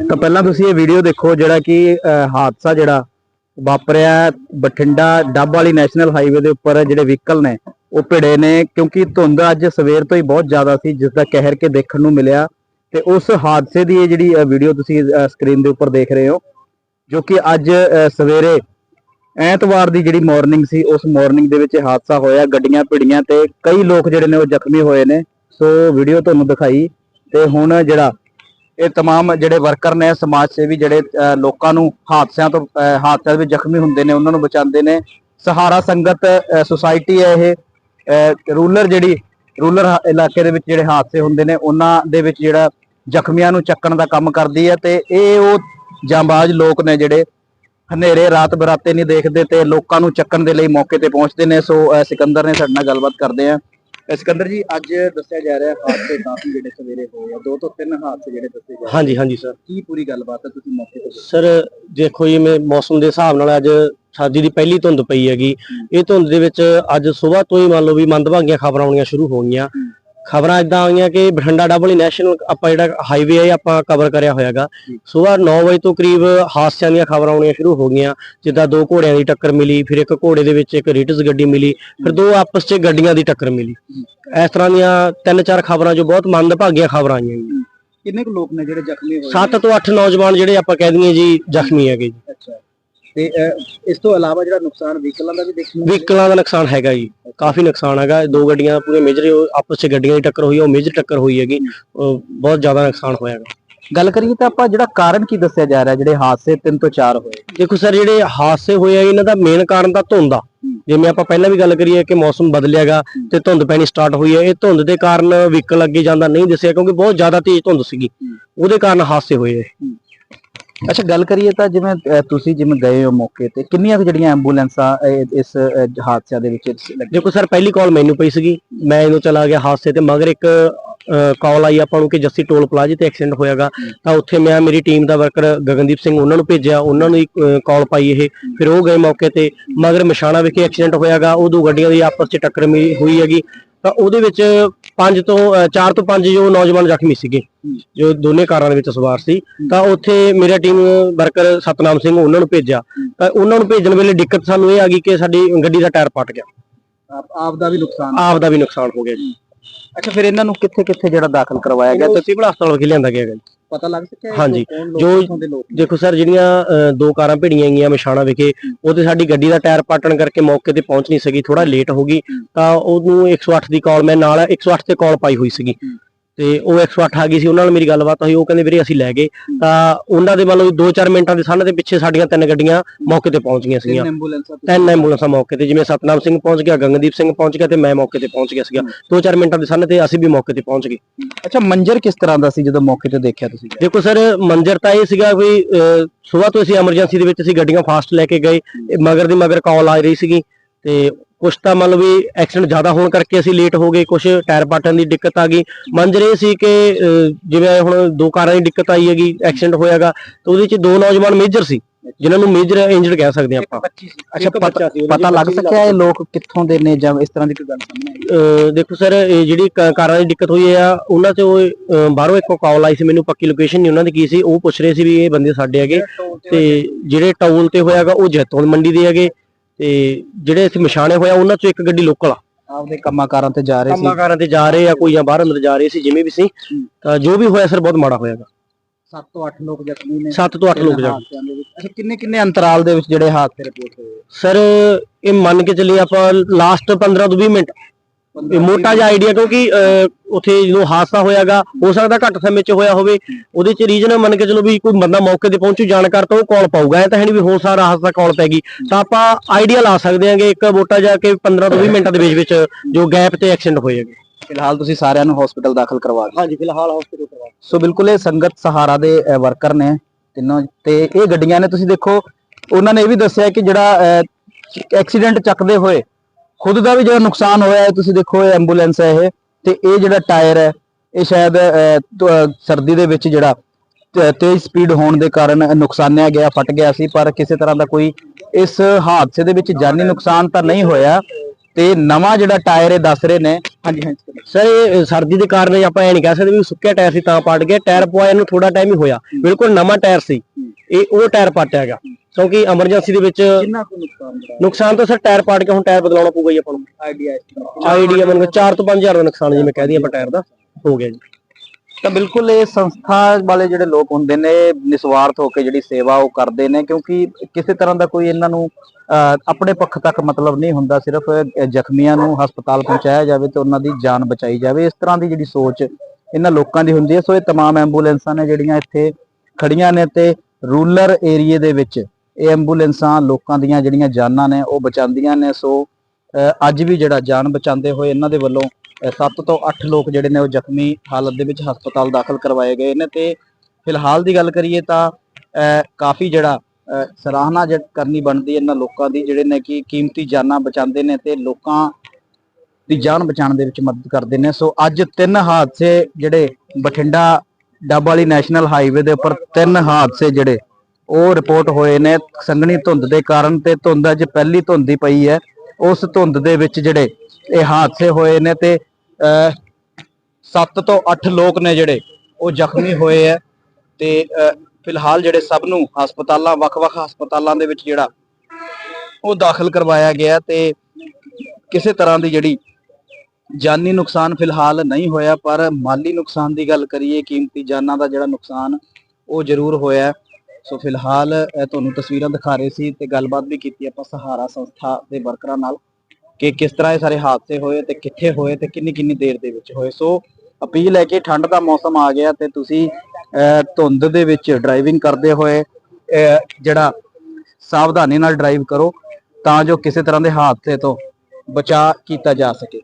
ਤਾਂ ਪਹਿਲਾਂ ਤੁਸੀਂ ਇਹ ਵੀਡੀਓ ਦੇਖੋ ਜਿਹੜਾ ਕਿ ਅਹ, ਹਾਦਸਾ ਜਿਹੜਾ ਵਾਪਰਿਆ ਹੈ ਬਠਿੰਡਾ ਡੱਬ ਵਾਲੀ ਨੈਸ਼ਨਲ ਹਾਈਵੇ ਦੇ ਉੱਪਰ ਜਿਹੜੇ ਵਹੀਕਲ ਨੇ ਉਹ ਭਿੜੇ ਨੇ ਕਿਉਂਕਿ ਧੁੰਦ ਅੱਜ ਸਵੇਰ ਤੋਂ ਹੀ ਬਹੁਤ ਜ਼ਿਆਦਾ ਸੀ ਜਿਸ ਦਾ ਕਹਿਰ ਕੇ ਦੇਖਣ ਨੂੰ ਮਿਲਿਆ ਤੇ ਉਸ ਹਾਦਸੇ ਦੀ ਇਹ ਜਿਹੜੀ ਵੀਡੀਓ ਤੁਸੀਂ ਸਕਰੀਨ ਦੇ ਉੱਪਰ ਦੇਖ ਰਹੇ ਹੋ ਜੋ ਕਿ ਅੱਜ ਅਹ, ਸਵੇਰੇ ਐਤਵਾਰ ਦੀ ਜਿਹੜੀ ਮਾਰਨਿੰਗ ਸੀ ਉਸ ਮਾਰਨਿੰਗ ਦੇ ਵਿੱਚ ਇਹ ਹਾਦਸਾ ਹੋਇਆ ਗੱਡੀਆਂ ਭਿੜੀਆਂ ਤੇ ਕਈ ਲੋਕ ਜਿਹੜੇ ਨੇ ਉਹ ਜ਼ਖਮੀ ਹੋਏ ਨੇ ਸੋ ਵੀਡੀਓ ਤੁਹਾਨੂੰ ਦਿਖਾਈ ਤੇ ਹੁਣ ਜਿਹੜਾ ਇਹ तमाम ਜਿਹੜੇ ਵਰਕਰ ਨੇ ਸਮਾਜ ਸੇਵੀ ਜਿਹੜੇ ਅਹ, ਲੋਕਾਂ ਨੂੰ ਹਾਦਸਿਆਂ ਤੋਂ ਅਹ, ਹਾਦਸਿਆਂ ਵਿੱਚ ਜ਼ਖਮੀ ਹੁੰਦੇ ਨੇ ਉਹਨਾਂ ਨੂੰ ਬਚਾਉਂਦੇ ਨੇ ਸਹਾਰਾ ਸੰਗਤ ਸੁਸਾਇਟੀ ਹੈ ਇਹ ਰੂਲਰ ਜਿਹੜੀ, ਰੂਲਰ ਇਲਾਕੇ ਦੇ ਵਿੱਚ ਜਿਹੜੇ ਹਾਦਸੇ ਹੁੰਦੇ ਨੇ, ਉਹਨਾਂ ਦੇ ਵਿੱਚ ਜਿਹੜਾ ਜ਼ਖਮੀਆਂ ਨੂੰ ਚੱਕਣ ਦਾ ਕੰਮ ਕਰਦੀ ਹੈ ਤੇ ਇਹ ਉਹ ਜਾਂਬਾਜ਼ ਲੋਕ ਨੇ ਜਿਹੜੇ ਹਨੇਰੇ ਰਾਤ ਬਰਾਤੇ ਨਹੀਂ ਦੇਖਦੇ ਤੇ ਲੋਕਾਂ ਨੂੰ ਚੱਕਣ ਦੇ ਲਈ ਮੌਕੇ ਤੇ ਪਹੁੰਚਦੇ ਨੇ। ਸੋ ਸਿਕੰਦਰ ਨੇ ਸਾਡੇ ਨਾਲ ਗੱਲਬਾਤ ਕਰਦੇ ਆ ਸਿਕੰਦਰ ਜੀ ਅੱਜ ਦੱਸਿਆ ਜਾ ਰਿਹਾ ਹਾਦਸੇ ਕਾਫੀ ਜਿਹੜੇ ਸਵੇਰੇ ਹੋਏ ਆ ਦੋ ਤੋਂ ਤਿੰਨ ਹਾਦਸੇ ਜਿਹੜੇ ਦੱਸੇ ਜਾ ਰਹੇ ਹਾਂਜੀ ਹਾਂਜੀ ਸਰ। ਕੀ ਪੂਰੀ ਗੱਲਬਾਤ ਹੈ ਤੁਸੀਂ ਮੌਕੇ ਤੇ ਸਰ ਦੇਖੋ ਜੀ ਮੈਂ ਮੌਸਮ ਦੇ ਹਿਸਾਬ ਨਾਲ ਅੱਜ ਸਰਦੀ ਦੀ ਪਹਿਲੀ ਧੁੰਦ ਪਈ ਹੈਗੀ। ਇਹ ਧੁੰਦ ਦੇ ਵਿੱਚ ਅੱਜ ਸਵੇਰ ਤੋਂ ਹੀ ਮੰਨ ਲਓ ਵੀ ਮੰਦਭਾਗੀਆਂ ਖਬਰਾਂ ਆਉਣੀਆਂ ਸ਼ੁਰੂ ਹੋ ਗਈਆਂ। ਖਬਰਾਂ ਇਦਾਂ ਆਈਆਂ ਕਿ ਬਠਿੰਡਾ ਡਬਲ ਨੈਸ਼ਨਲ ਆਪਾਂ ਜਿਹੜਾ ਹਾਈਵੇ ਹੈ ਆਪਾਂ ਕਵਰ ਕਰਿਆ ਹੋਇਆਗਾ। ਸਵੇਰ 9 ਵਜੇ ਤੋਂ ਕਰੀਬ ਹਾਦਸਿਆਂ ਦੀਆਂ ਖਬਰਾਂ ਆਉਣੀਆਂ ਸ਼ੁਰੂ ਹੋ ਗਈਆਂ। ਜਿੱਦਾਂ ਦੋ ਘੋੜਿਆਂ ਦੀ ਟੱਕਰ ਮਿਲੀ ਫਿਰ ਇੱਕ ਘੋੜੇ ਦੇ ਵਿੱਚ ਇੱਕ ਰੀਟਸ ਗੱਡੀ ਮਿਲੀ ਫਿਰ ਦੋ ਆਪਸ 'ਚ ਗੱਡੀਆਂ ਦੀ ਟੱਕਰ ਮਿਲੀ। ਇਸ ਤਰ੍ਹਾਂ ਦੀਆਂ ਤਿੰਨ ਚਾਰ ਖਬਰਾਂ ਜੋ ਬਹੁਤ ਮੰਦਭਾਗੀਆਂ ਖਬਰਾਂ ਆਈਆਂ ਕਿੰਨੇ ਕੁ ਲੋਕ ਨੇ ਜਿਹੜੇ ਜ਼ਖਮੀ ਹੋਏ ਸੱਤ ਤੋਂ ਅੱਠ ਨੌਜਵਾਨ ਜਿਹੜੇ ਆਪਾਂ ਕਹਿ ਦਈਏ ਜੀ ਜ਼ਖਮੀ ਹੈਗੇ ਜੀ। ਤੇ ਅਹ, ਇਸ ਤੋਂ ਇਲਾਵਾ ਜਿਹੜਾ ਨੁਕਸਾਨ ਵਹੀਕਲਾਂ ਦਾ ਵੀ ਦੇਖਣ ਨੂੰ? ਵਹੀਕਲਾਂ ਦਾ ਨੁਕਸਾਨ ਹੈਗਾ ਜੀ ਕਾਫੀ ਨੁਕਸਾਨ ਹੈਗਾ। ਦੋ ਗੱਡੀਆਂ ਪੂਰੇ ਮੇਜਰ ਆਪਸ 'ਚ ਗੱਡੀਆਂ ਦੀ ਟੱਕਰ ਹੋਈ ਉਹ ਮੇਜਰ ਟੱਕਰ ਹੋਈ ਹੈਗੀ। ਉਹ ਬਹੁਤ ਜ਼ਿਆਦਾ ਨੁਕਸਾਨ ਹੋਇਆ ਹੈਗਾ। ਗੱਲ ਕਰੀਏ ਤਾਂ ਆਪਾਂ ਜਿਹੜਾ ਕਾਰਨ ਕੀ ਦੱਸਿਆ ਜਾ ਰਿਹਾ ਜਿਹੜੇ ਹਾਦਸੇ ਤਿੰਨ ਤੋਂ ਚਾਰ ਹੋਏ? ਦੇਖੋ ਸਰ ਜਿਹੜੇ ਹਾਦਸੇ ਹੋਏ ਆ ਇਹਨਾਂ ਦਾ ਮੇਨ ਕਾਰਨ ਤਾਂ ਧੁੰਦ ਆ। ਜਿਵੇਂ ਆਪਾਂ ਪਹਿਲਾਂ ਵੀ ਗੱਲ ਕਰੀਏ ਕਿ ਮੌਸਮ ਬਦਲਿਆਗਾ ਤੇ ਧੁੰਦ ਪੈਣੀ ਸਟਾਰਟ ਹੋਈ ਹੈ। ਇਹ ਧੁੰਦ ਦੇ ਕਾਰਨ ਵਹੀਕਲ ਅੱਗੇ ਜਾਂਦਾ ਨਹੀਂ ਦਿਸਿਆ ਕਿਉਂਕਿ ਬਹੁਤ ਜ਼ਿਆਦਾ ਤੇਜ਼ ਧੁੰਦ ਸੀਗੀ। ਉਹਦੇ ਕਾਰਨ ਹਾਦਸੇ ਹੋਏ ਆ ਅੱਛਾ ਗੱਲ ਕਰੀਏ ਤਾਂ ਜਿਵੇਂ ਤੁਸੀਂ ਜਿਵੇਂ ਗਏ ਹੋ ਮੌਕੇ ਤੇ ਕਿੰਨੀਆਂ ਜਿਹੜੀਆਂ ਐਂਬੂਲੈਂਸਾਂ ਇਸ ਹਾਦਸਿਆਂ ਦੇ ਵਿੱਚ? ਦੇਖੋ ਸਰ ਪਹਿਲੀ ਕਾਲ ਮੈਨੂੰ ਪਈ ਸੀਗੀ। ਮੈਂ ਇਹਨੂੰ ਚਲਾ ਗਿਆ ਹਾਦਸੇ ਤੇ ਮਗਰ ਇੱਕ ਕਾਲ ਆਈ ਆਪਾਂ ਨੂੰ ਕਿ ਜੱਸੀ ਟੋਲ ਪਲਾਜ਼ੇ ਤੇ ਐਕਸੀਡੈਂਟ ਹੋਇਆਗਾ। ਤਾਂ ਉੱਥੇ ਮੈਂ ਮੇਰੀ ਟੀਮ ਦਾ ਵਰਕਰ ਗਗਨਦੀਪ ਸਿੰਘ ਉਹਨਾਂ ਨੂੰ ਭੇਜਿਆ ਉਹਨਾਂ ਨੂੰ ਕਾਲ ਪਾਈ ਇਹ। ਫਿਰ ਉਹ ਗਏ ਮੌਕੇ ਤੇ ਮਗਰ ਮਸ਼ਾਣਾ ਵਿਖੇ ਐਕਸੀਡੈਂਟ ਹੋਇਆਗਾ ਉਹ ਦੋ ਗੱਡੀਆਂ ਦੀ ਆਪਸ 'ਚ ਟੱਕਰ ਹੋਈ ਹੈਗੀ। ਤਾਂ ਉਹਦੇ ਵਿੱਚ ਪੰਜ ਤੋਂ ਚਾਰ ਤੋਂ ਪੰਜ ਜੋ ਨੌਜਵਾਨ ਜ਼ਖਮੀ ਸੀਗੇ ਜੋ ਦੋਨੇ ਕਾਰਾਂ ਦੇ ਵਿੱਚ ਸਵਾਰ ਸੀ ਤਾਂ ਉੱਥੇ ਮੇਰਾ ਟੀਮ ਵਰਕਰ ਸਤਨਾਮ ਸਿੰਘ ਉਹਨਾਂ ਨੂੰ ਭੇਜਿਆ। ਤਾਂ ਉਹਨਾਂ ਨੂੰ ਭੇਜਣ ਵੇਲੇ ਦਿੱਕਤ ਸਾਨੂੰ ਇਹ ਆ ਗਈ ਕਿ ਸਾਡੀ ਗੱਡੀ ਦਾ ਟਾਇਰ ਪਟ ਗਿਆ। ਆਪ ਆਪ ਦਾ ਵੀ ਨੁਕਸਾਨ। ਆਪ ਦਾ ਵੀ ਨੁਕਸਾਨ ਹੋ ਗਿਆ ਜੀ। ਅੱਛਾ ਫਿਰ ਇਹਨਾਂ ਨੂੰ ਕਿੱਥੇ ਕਿੱਥੇ ਜਿਹੜਾ ਦਾਖਲ ਕਰਵਾਇਆ ਗਿਆ? ਤੇ ਤੇ ਸਿਵਲ ਹਸਪਤਾਲ ਵਿਖੇ ਲਿਆਂਦਾ ਗਿਆ ਗਾ ਜੀ। ਪਤਾ ਲੱਗ ਸਕਿਆ ਹਾਂਜੀ, ਜੋ-? ਦੇਖੋ ਸਰ ਜਿਹੜੀਆਂ ਦੋ ਕਾਰਾਂ ਭਿੜੀਆਂ ਗਈਆਂ ਮਸ਼ਾਣਾ ਵਿਖੇ ਉਹ ਤੇ ਸਾਡੀ ਗੱਡੀ ਦਾ ਟਾਇਰ ਪਾਟਣ ਕਰਕੇ ਮੌਕੇ ਤੇ ਪਹੁੰਚ ਨਹੀਂ ਸਕੀ ਥੋੜਾ ਲੇਟ ਹੋ ਗਈ। ਤਾਂ ਉਹਨੂੰ 108 ਦੀ ਕਾਲ ਮੈਂ ਨਾਲ 108 ਤੇ ਕਾਲ ਪਾਈ ਹੋਈ ਸੀਗੀ। ਤੇ ਉਹ 108 ਆ ਗਈ ਸੀ ਉਹਨਾਂ ਨਾਲ ਮੇਰੀ ਗੱਲਬਾਤ ਹੋਈ ਉਹ ਕਹਿੰਦੇ ਵੀਰੇ ਅਸੀਂ ਲੈ ਗਏ। ਤਾਂ ਉਹਨਾਂ ਦੇ ਵੱਲੋਂ 2-4 ਮਿੰਟਾਂ ਦੇ ਸਾਹਮਣੇ ਦੇ ਪਿੱਛੇ ਸਾਡੀਆਂ ਤਿੰਨ ਗੱਡੀਆਂ ਮੌਕੇ ਤੇ ਪਹੁੰਚ ਗਈਆਂ ਸੀਗੀਆਂ। ਤਿੰਨ ਐਂਬੂਲੈਂਸਾਂ ਮੌਕੇ ਤੇ ਜਿਵੇਂ ਸਤਨਾਮ ਸਿੰਘ ਪਹੁੰਚ ਗਿਆ ਗਗਨਦੀਪ ਸਿੰਘ ਪਹੁੰਚ ਗਿਆ ਤੇ ਮੈਂ ਮੌਕੇ ਤੇ ਪਹੁੰਚ ਗਿਆ ਸੀਗਾ। 2-4 ਮਿੰਟਾਂ ਦੇ ਸਾਹਮਣੇ ਤੇ ਅਸੀਂ ਵੀ ਮੌਕੇ ਤੇ ਪਹੁੰਚ ਗਏ। ਅੱਛਾ ਮੰਜ਼ਰ ਕਿਸ ਤਰ੍ਹਾਂ ਦਾ ਸੀ ਜਦੋਂ ਮੌਕੇ ਤੇ ਦੇਖਿਆ ਤੁਸੀਂ? ਦੇਖੋ ਸਰ ਮੰਜ਼ਰ ਤਾਂ ਇਹ ਸੀਗਾ ਵੀ ਸਵੇਰ ਤੋਂ ਅਸੀਂ ਐਮਰਜੈਂਸੀ ਦੇ ਵਿੱਚ ਅਸੀਂ ਗੱਡੀਆਂ ਫਾਸਟ ਲੈ ਕੇ ਗਏ ਮਗਰ ਦੀ ਮਗਰ ਕਾਲ ਆ ਰਹੀ ਸੀਗੀ ਤੇ ਕੁਛ ਤਾਂ ਮੰਨ ਲਓ ਵੀ ਐਕਸੀਡੈਂਟ ਜ਼ਿਆਦਾ ਹੋਣ ਕਰਕੇ ਅਸੀਂ ਲੇਟ ਹੋ ਗਏ ਕੁਛ ਟਾਇਰ ਪਾਟਣ ਦੀ ਦਿੱਕਤ ਆ ਗਈ। ਮੰਜ਼ਰ ਇਹ ਸੀ ਕਿ ਜਿਵੇਂ ਹੁਣ ਦੋ ਕਾਰਾਂ ਦੀ ਦਿੱਕਤ ਆਈ ਹੈਗੀ ਐਕਸੀਡੈਂਟ ਹੋਇਆਗਾ ਤਾਂ ਉਹਦੇ ਚ ਦੋ ਨੌਜਵਾਨ ਮੇਜਰ ਸੀ ਜਿਨ੍ਹਾਂ ਨੂੰ ਮੇਜਰ ਇੰਜਰਡ ਕਹਿ ਸਕਦੇ ਆਪਾਂ। ਅੱਛਾ ਪਤਾ ਲੱਗ ਸਕਿਆ ਇਹ ਲੋਕ ਕਿੱਥੋਂ ਦੇ ਨੇ ਜਾਂ ਇਸ ਤਰ੍ਹਾਂ ਦੀ ਕੋਈ ਗੱਲ ਸਾਹਮਣੇ ਆਈ? ਦੇਖੋ ਸਰ ਇਹ ਜਿਹੜੀ ਕਾਰਾਂ ਦੀ ਦਿੱਕਤ ਹੋਈ ਆ ਉਹਨਾਂ ਚ ਉਹ ਬਾਹਰੋਂ ਇੱਕ ਕਾਲ ਆਈ ਸੀ ਮੈਨੂੰ ਪੱਕੀ ਲੋਕੇਸ਼ਨ ਨਹੀਂ ਉਹਨਾਂ ਦੀ ਕੀ ਸੀ ਉਹ ਪੁੱਛ ਰਹੇ ਸੀ ਵੀ ਇਹ ਬੰਦੇ ਸਾਡੇ ਹੈਗੇ। ਤੇ ਜਿਹੜੇ ਟਾਊਲ ਤੇ ਹੋਇਆਗਾ ਉਹ ਜੈਤੋਂ ਮੰਡੀ ਦੇ ਹੈਗੇ। ਤੇ ਜਿਹੜੇ ਇੱਥੇ ਮਸ਼ਾਣੇ ਹੋਇਆ ਉਹਨਾਂ ਚੋਂ ਇੱਕ ਗੱਡੀ ਲੋਕਲ ਆ। ਆਪਦੇ ਕੰਮਾਂ ਕਾਰਾਂ ਤੇ ਜਾ ਰਹੇ ਸੀ। ਕੰਮਾਂ ਕਾਰਾਂ ਤੇ ਜਾ ਰਹੇ ਆ ਕੋਈ ਜਾਂ ਬਾਹਰ ਅੰਦਰ ਜਾ ਰਹੇ ਸੀ ਜਿਵੇਂ ਵੀ ਸੀ। ਤਾਂ ਜੋ ਵੀ ਹੋਇਆ ਸਰ ਬਹੁਤ ਮਾੜਾ ਹੋਇਆਗਾ 7 ਤੋਂ 8 ਲੋਕ ਜ਼ਖਮੀ ਨੇ। 7 ਤੋਂ 8 ਲੋਕ ਜਾ ਹਾਦਸਿਆਂ ਦੇ ਵਿੱਚ। ਅੱਛਾ ਕਿੰਨੇ ਕਿੰਨੇ ਅੰਤਰਾਲ ਦੇ ਵਿੱਚ ਜਿਹੜੇ ਹਾਦਸੇ ਰਿਪੋਰਟ ਹੋਏ? ਸਰ ਇਹ ਮੰਨ ਕੇ ਚੱਲੀਏ ਆਪਾਂ ਲਾਸਟ 15 ਤੋਂ 20 ਮਿੰਟ ਇਹ ਮੋਟਾ ਜਿਹਾ ਆਈਡੀਆ ਕਿਉਂਕਿ ਉੱਥੇ ਜਦੋਂ ਹਾਦਸਾ ਹੋਇਆਗਾ ਹੋ ਸਕਦਾ ਘੱਟ ਸਮੇਂ 'ਚ ਹੋਇਆ ਹੋਵੇ। ਉਹਦੇ 'ਚ ਰੀਜਨ ਮੰਨ ਕੇ ਚਲੋ ਵੀ ਕੋਈ ਬੰਦਾ ਮੌਕੇ ਤੇ ਪਹੁੰਚੂ ਜਾਣਕਾਰ ਤਾਂ ਉਹ ਕਾਲ ਪਾਊਗਾ। ਇਹ ਤਾਂ ਹੈ ਨਹੀਂ ਵੀ ਹੋ ਸਾਰਾ ਹਾਦਸਾ ਕਾਲ ਪੈ ਗਈ। ਤਾਂ ਆਪਾਂ ਆਈਡੀਆ ਲਾ ਸਕਦੇ ਹਾਂਗੇ ਇੱਕ ਮੋਟਾ ਜਾ ਕੇ 15 ਤੋਂ 20 ਮਿੰਟਾਂ ਦੇ ਵਿੱਚ ਵਿੱਚ ਜੋ ਗੈਪ ਤੇ ਐਕਸੀਡੈਂਟ ਹੋਏਗਾ ਫਿਲਹਾਲ ਤੁਸੀਂ ਸਾਰਿਆਂ ਨੂੰ ਹਸਪੀਟਲ ਦਾਖਲ ਕਰਵਾ ਦਿਓ ਹਾਂਜੀ ਫਿਲਹਾਲ ਹਸਪੀਟਲ ਕਰਵਾ ਸੋ ਬਿਲਕੁਲ ਇਹ ਸੰਗਤ ਸਹਾਰਾ ਦੇ ਵਰਕਰ ਨੇ ਤਿੰਨੋਂ ਤੇ ਇਹ ਗੱਡੀਆਂ ਨੇ। ਤੁਸੀਂ ਦੇਖੋ ਉਹਨਾਂ ਨੇ ਇਹ ਵੀ ਦੱਸਿਆ ਕਿ ਜਿਹੜਾ ਐਕਸੀਡੈਂਟ ਚੱਕਦੇ ਹੋਏ ਖੁਦ ਦਾ ਵੀ ਜਿਹੜਾ ਨੁਕਸਾਨ ਹੋਇਆ ਹੈ ਤੁਸੀਂ ਦੇਖੋ ਇਹ ਐਂਬੂਲੈਂਸ ਹੈ ਇਹ ਤੇ ਇਹ ਜਿਹੜਾ ਟਾਇਰ ਹੈ ਇਹ ਸ਼ਾਇਦ ਸਰਦੀ ਦੇ ਵਿੱਚ ਜਿਹੜਾ ਤੇਜ਼ ਸਪੀਡ ਹੋਣ ਦੇ ਕਾਰਨ ਨੁਕਸਾਨਿਆ ਗਿਆ ਫਟ ਗਿਆ ਸੀ ਪਰ ਕਿਸੇ ਤਰ੍ਹਾਂ ਦਾ ਕੋਈ ਇਸ ਹਾਦਸੇ ਦੇ ਵਿੱਚ ਜਾਨੀ ਨੁਕਸਾਨ ਤਾਂ ਨਹੀਂ ਹੋਇਆ। ਤੇ ਨਵਾਂ ਜਿਹੜਾ ਟਾਇਰ ਇਹ ਦੱਸ ਰਹੇ ਨੇ ਹਾਂਜੀ ਹਾਂਜੀ। ਸਰ ਇਹ ਸਰਦੀ ਦੇ ਕਾਰਨ ਆਪਾਂ ਇਹ ਨਹੀਂ ਕਹਿ ਸਕਦੇ ਵੀ ਸੁੱਕਿਆ ਟਾਇਰ ਸੀ ਤਾਂ ਪਟ ਗਿਆ ਟਾਇਰ ਪਵਾਇਆ ਨੂੰ ਥੋੜਾ ਟਾਈਮ ਹੀ ਹੋਇਆ। ਬਿਲਕੁਲ ਨਵਾਂ ਟਾਇਰ ਸੀ। ਇਹ ਉਹ ਟਾਇਰ ਪਟਿਆ ਗਿਆ ਕਿਉਂਕਿ ਐਮਰਜੈਂਸੀ ਦੇ ਵਿੱਚ ਕਿੰਨਾ ਕੁ ਨੁਕਸਾਨ ਦਾ ਨੁਕਸਾਨ ਤਾਂ ਸਰ ਟਾਇਰ ਪਾਟ ਕੇ ਹੁਣ ਟਾਇਰ ਬਦਲਾਉਣਾ ਪਊਗਾ ਜੀ ਆਪਾਂ ਨੂੰ ਆਈਡੀਆ ਆਈਡੀਆ ਮੈਨੂੰ 4 ਤੋਂ 5000 ਦਾ ਨੁਕਸਾਨ ਜਿਵੇਂ ਕਹਿ ਦਈਏ ਆਪਾਂ ਟਾਇਰ ਦਾ ਹੋ ਗਿਆ ਜੀ ਤਾਂ ਬਿਲਕੁਲ ਇਹ ਸੰਸਥਾ ਵਾਲੇ ਜਿਹੜੇ ਲੋਕ ਹੁੰਦੇ ਨੇ ਨਿਸਵਾਰਥ ਹੋ ਕੇ ਜਿਹੜੀ ਸੇਵਾ ਉਹ ਕਰਦੇ ਨੇ ਕਿਉਂਕਿ ਕਿਸੇ ਤਰ੍ਹਾਂ ਦਾ ਕੋਈ ਇਹਨਾਂ ਨੂੰ ਅਹ, ਆਪਣੇ ਪੱਖ ਤੱਕ ਮਤਲਬ ਨਹੀਂ ਹੁੰਦਾ ਸਿਰਫ ਅਹ, ਜ਼ਖਮੀਆਂ ਨੂੰ ਹਸਪਤਾਲ ਪਹੁੰਚਾਇਆ ਜਾਵੇ ਤੇ ਉਹਨਾਂ ਦੀ ਜਾਨ ਬਚਾਈ ਜਾਵੇ ਇਸ ਤਰ੍ਹਾਂ ਦੀ ਜਿਹੜੀ ਸੋਚ ਇਹਨਾਂ ਲੋਕਾਂ ਦੀ ਹੁੰਦੀ ਹੈ ਸੋ ਇਹ तमाम ਐਂਬੂਲੈਂਸਾਂ ਨੇ ਜਿਹੜੀਆਂ ਇੱਥੇ ਖੜੀਆਂ ਨੇ ਤੇ ਰੂਰਲ ਏਰੀਏ ਦੇ ਵਿੱਚ ਇਹ ਐਂਬੂਲੈਂਸਾਂ ਲੋਕਾਂ ਦੀਆਂ ਜਿਹੜੀਆਂ ਜਾਨਾਂ ਨੇ, ਉਹ ਬਚਾਉਂਦੀਆਂ ਨੇ। ਸੋ ਅੱਜ ਵੀ ਜਿਹੜਾ ਜਾਨ ਬਚਾਉਂਦੇ ਹੋਏ ਇਹਨਾਂ ਦੇ ਵੱਲੋਂ 7 ਤੋਂ 8 ਲੋਕ ਜਿਹੜੇ ਨੇ ਉਹ ਜ਼ਖਮੀ ਹਾਲਤ ਦੇ ਵਿੱਚ ਹਸਪਤਾਲ ਦਾਖਲ ਕਰਵਾਏ ਗਏ ਨੇ। ਤੇ ਫਿਲਹਾਲ ਦੀ ਗੱਲ ਕਰੀਏ ਤਾਂ ਕਾਫੀ ਜਿਹੜਾ ਸਰਾਹਨਾ ਜ, ਕਰਨੀ ਬਣਦੀ ਇਹਨਾਂ ਲੋਕਾਂ ਦੀ ਜਿਹੜੇ ਨੇ ਕਿ ਕੀਮਤੀ ਜਾਨਾਂ ਬਚਾਉਂਦੇ ਨੇ ਤੇ ਲੋਕਾਂ ਦੀ ਜਾਨ ਬਚਾਉਣ ਦੇ ਵਿੱਚ ਮਦਦ ਕਰਦੇ ਨੇ। ਸੋ, ਅੱਜ ਤਿੰਨ ਹਾਦਸੇ ਜਿਹੜੇ ਬਠਿੰਡਾ ਡੱਬ ਵਾਲੀ ਨੈਸ਼ਨਲ ਹਾਈਵੇ ਦੇ ਉੱਪਰ ਤਿੰਨ ਹਾਦਸੇ ਜਿਹੜੇ ਉਹ ਰਿਪੋਰਟ ਹੋਏ ਨੇ ਸੰਘਣੀ ਧੁੰਦ ਦੇ ਕਾਰਨ ਤੇ ਧੁੰਦ ਅੱਜ ਪਹਿਲੀ ਧੁੰਦ ਹੀ ਪਈ ਹੈ। ਉਸ ਧੁੰਦ ਦੇ ਵਿੱਚ ਜਿਹੜੇ ਇਹ ਹਾਦਸੇ ਹੋਏ ਨੇ ਤੇ 7 ਤੋਂ 8 ਲੋਕ ਨੇ ਜਿਹੜੇ ਉਹ ਜ਼ਖਮੀ ਹੋਏ ਹੈ ਤੇ ਅਹ, ਫਿਲਹਾਲ ਜਿਹੜੇ ਸਭ ਨੂੰ ਹਸਪਤਾਲਾਂ ਵੱਖ-ਵੱਖ ਹਸਪਤਾਲਾਂ ਦੇ ਵਿੱਚ ਜਿਹੜਾ ਉਹ ਦਾਖਲ ਕਰਵਾਇਆ ਗਿਆ ਤੇ ਕਿਸੇ ਤਰ੍ਹਾਂ ਦੀ ਜਿਹੜੀ ਜਾਨੀ ਨੁਕਸਾਨ ਫਿਲਹਾਲ ਨਹੀਂ ਹੋਇਆ ਪਰ ਮਾਲੀ ਨੁਕਸਾਨ ਦੀ ਗੱਲ ਕਰੀਏ ਕੀਮਤੀ ਜਾਨਾਂ ਦਾ ਜਿਹੜਾ ਨੁਕਸਾਨ ਉਹ ਜ਼ਰੂਰ ਹੋਇਆ। ਸੋ ਫਿਲਹਾਲ ਤੁਹਾਨੂੰ ਤਸਵੀਰਾਂ ਦਿਖਾ ਰਹੇ ਸੀ ਤੇ ਗੱਲਬਾਤ ਵੀ ਕੀਤੀ ਆਪਾਂ ਸਹਾਰਾ ਸੰਸਥਾ ਦੇ ਵਰਕਰਾਂ ਨਾਲ ਕਿ ਕਿਸ ਤਰ੍ਹਾਂ ਇਹ ਸਾਰੇ ਹਾਦਸੇ ਹੋਏ ਤੇ ਕਿੱਥੇ ਹੋਏ ਤੇ ਕਿੰਨੀ ਕਿੰਨੀ ਦੇਰ ਦੇ ਵਿੱਚ ਹੋਏ। ਸੋ ਅਪੀਲ ਹੈ ਕਿ ਠੰਡ ਦਾ ਮੌਸਮ ਆ ਗਿਆ ਤੇ ਤੁਸੀਂ ਧੁੰਦ ਦੇ ਵਿੱਚ ਡਰਾਈਵਿੰਗ ਕਰਦੇ ਹੋਏ ਜਿਹੜਾ ਸਾਵਧਾਨੀ ਨਾਲ ਡਰਾਈਵ ਕਰੋ ਤਾਂ ਜੋ ਕਿਸੇ ਤਰ੍ਹਾਂ ਦੇ ਹਾਦਸੇ ਤੋਂ ਬਚਾ ਕੀਤਾ ਜਾ ਸਕੇ।